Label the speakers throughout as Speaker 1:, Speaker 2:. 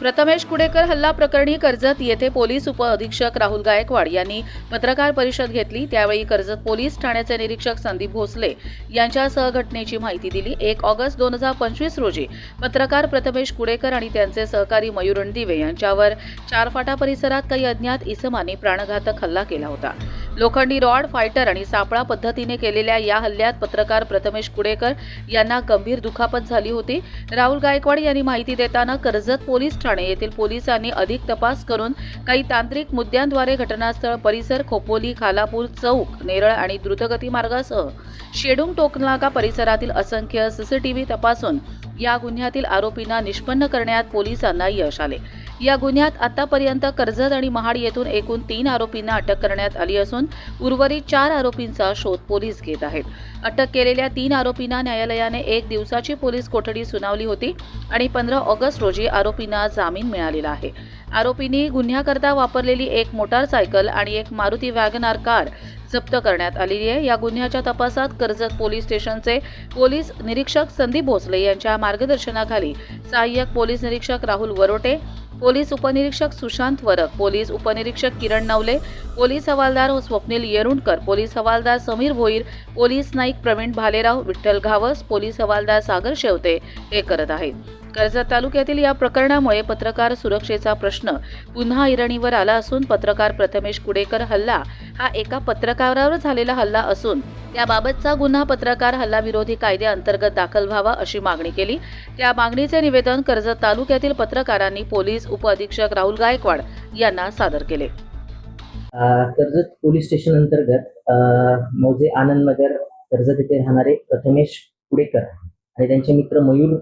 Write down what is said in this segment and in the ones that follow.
Speaker 1: प्रथमेश कुडेकर हल्ला प्रकरणी कर्जत येथे पोलीस उपअधीक्षक राहुल गायकवाड यांनी पत्रकार परिषद घेतली. त्यावेळी कर्जत पोलीस ठाण्याचे निरीक्षक संदीप भोसले यांच्यासह घटनेची माहिती दिली. एक ऑगस्ट दोन हजार पंचवीस रोजी पत्रकार प्रथमेश कुडेकर आणि त्यांचे सहकारी मयुरण दिवे यांच्यावर चारफाटा परिसरात काही अज्ञात इसमांनी प्राणघातक हल्ला केला होता. लोखंडी रॉड फायटर आणि सापळा पद्धतीने केलेल्या या हल्ल्यात पत्रकार प्रथमेश कुडेकर यांना गंभीर दुखापत झाली होती. राहुल गायकवाड यांनी माहिती देताना कर्जत पोलीस ठाणे येथील पोलिसांनी अधिक तपास करून काही तांत्रिक मुद्द्यांद्वारे घटनास्थळ परिसर खोपोली खालापूर चौक नेरळ आणि द्रुतगती मार्गासह शेडूंग टोकनाका परिसरातील असंख्य सीसीटीव्ही तपासून या गुन्ह्यातील आरोपींना निष्पन्न करण्यात पोलिसांना यश आले. या गुन्ह्यात आतापर्यंत कर्जत आणि महाड येथून एकूण तीन आरोपींना अटक करण्यात आली असून उर्वरित चार आरोपींचा शोध पोलीस घेत आहेत. अटक केलेल्या तीन आरोपींना न्यायालयाने एक दिवसाची पोलीस कोठडी सुनावली होती आणि पंधरा ऑगस्ट रोजी आरोपींना जामीन मिळालेला आहे. आरोपींनी गुन्ह्याकरता वापरलेली एक मोटारसायकल आणि एक मारुती वॅगनार कार जप्त करण्यात आलेली आहे. या गुन्ह्याच्या तपासात कर्जत पोलीस स्टेशनचे पोलीस निरीक्षक संदीप भोसले यांच्या मार्गदर्शनाखाली सहाय्यक पोलीस निरीक्षक राहुल वरोटे पोलीस उपनिरीक्षक सुशांत वरक पोलीस उपनिरीक्षक किरण नवले पोलीस हवालदार स्वप्नील येरुणकर पोलीस हवालदार समीर भोईर पोलीस नाईक प्रवीण भालेराव विठ्ठल घावस पोलीस हवालदार सागर शेवते हे करत आहेत. कर्जत तालुक्यातील या प्रकरणामुळे पत्रकार सुरक्षेचा प्रश्न पुन्हा इरणीवर आला असून पत्रकार प्रथमेश कुडेकर हल्ला हा एका पत्रकारावर झालेला हल्ला असून त्याबाबतचा गुन्हा पत्रकार हल्ला विरोधी कायद्याअंतर्गत दाखल व्हावा अशी मागणी केली. त्या मागणीचे निवेदन कर्जत तालुक्यातील पत्रकारांनी पोलीस उपअधीक्षक राहुल गायकवाड यांना सादर केले.
Speaker 2: कर्जत पोलीस स्टेशन अंतर्गत मौजे आनंद नगर कर्जत येथे राहणारे प्रथमेश कुडेकर आणि त्यांचे मित्र मयूर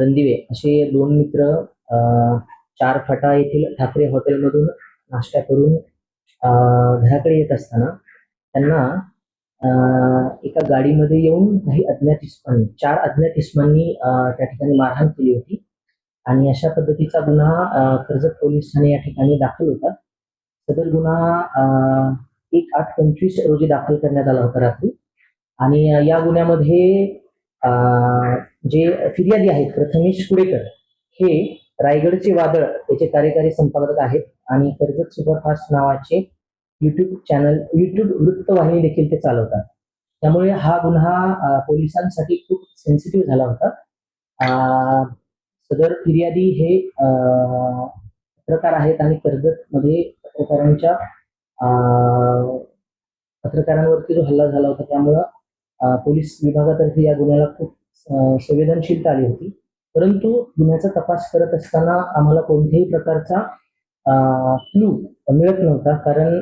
Speaker 2: रणदिवे असे दोन मित्र चार फटा येथील ठाकरे हॉटेलमधून नाश्ता करून घराकडे येत असताना त्यांना एका गाडीमध्ये येऊन काही अज्ञात इस्मांनी चार अज्ञात इस्मांनी त्या ठिकाणी मारहाण केली होती. आणि अशा पद्धतीचा गुन्हा कर्जत पोलीस ठाणे या ठिकाणी दाखल होता. सदर गुन्हा एक आठ पंचवीस रोजी दाखल करण्यात आला होता रात्री. आणि या गुन्ह्यामध्ये जे फिर्यादी आहेत प्रथमेश कुडेकर हे रायगडचे वादळ याचे कार्यकारी संपादक आहेत आणि कर्जत सुपरफास्ट नावाचे युट्यूब चॅनल युट्यूब वृत्तवाहिनी देखील ते चालवतात. त्यामुळे हा गुन्हा पोलिसांसाठी खूप सेन्सिटिव्ह झाला होता. सदर फिर्यादी हे पत्रकार आहेत आणि कर्जतमध्ये पत्रकारांच्या पत्रकारांवरती जो हल्ला झाला होता त्यामुळं पोलीस विभागातर्फे या गुन्ह्याला खूप संवेदनशीलता आली होती. परंतु गुन्ह्याचा तपास करत असताना आम्हाला कोणत्याही प्रकारचा क्लू मिळत नव्हता. कारण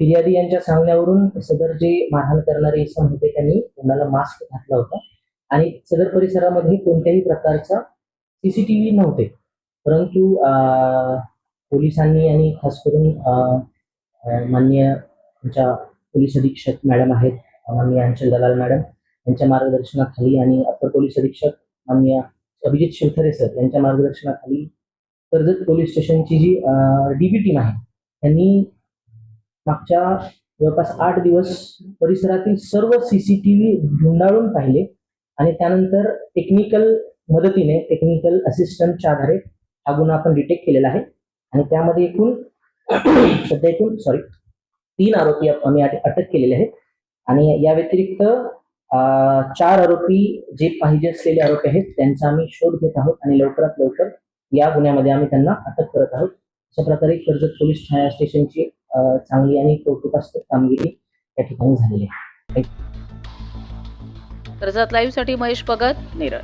Speaker 2: फिर्यादी यांच्या सांगण्यावरून सदर जे मारहाण करणारे इसम होते त्यांनी तोंडाला मास्क घातला होता. आणि सदर परिसरामध्ये कोणत्याही प्रकारचा सीसीटीव्ही नव्हते. परंतु पोलिसांनी आणि खास करून मान्य माननीय आमच्या पोलीस अधीक्षक मॅडम आहेत माननीय अंचल दलाल मॅडम यांच्या मार्गदर्शनाखाली आणि अप्पर पोलीस अधीक्षक माननीय अभिजित शिवथरे सर यांच्या मार्गदर्शनाखाली कर्जत पोलीस स्टेशनची जी डीबी टीम आहे त्यांनी मागच्या जवळपास आठ दिवस परिसरातील सर्व सीसीटीव्ही धुंडाळून पाहिले आणि त्यानंतर टेक्निकल मदतीने टेक्निकल असिस्टंटच्या आधारे हा गुन्हा आपण डिटेक्ट केलेला आहे. आणि त्यामध्ये एकूण सध्या एकूण सॉरी तीन आरोपी आम्ही अटक केलेले आहेत. आणि या व्यतिरिक्त चार आरोपी जे पाहिजे असलेले आरोपी आहेत त्यांचा आम्ही शोध घेत आहोत आणि लवकरात लवकर या गुन्ह्यामध्ये आम्ही त्यांना अटक करत आहोत. अशा प्रकारे कर्जत पोलीस ठाण्या स्टेशनची चांगली आणि कौतुकास्पद कामगिरी या ठिकाणी झालेली आहे.
Speaker 1: कर्जत लाईव्हसाठी महेश भगत नेरळ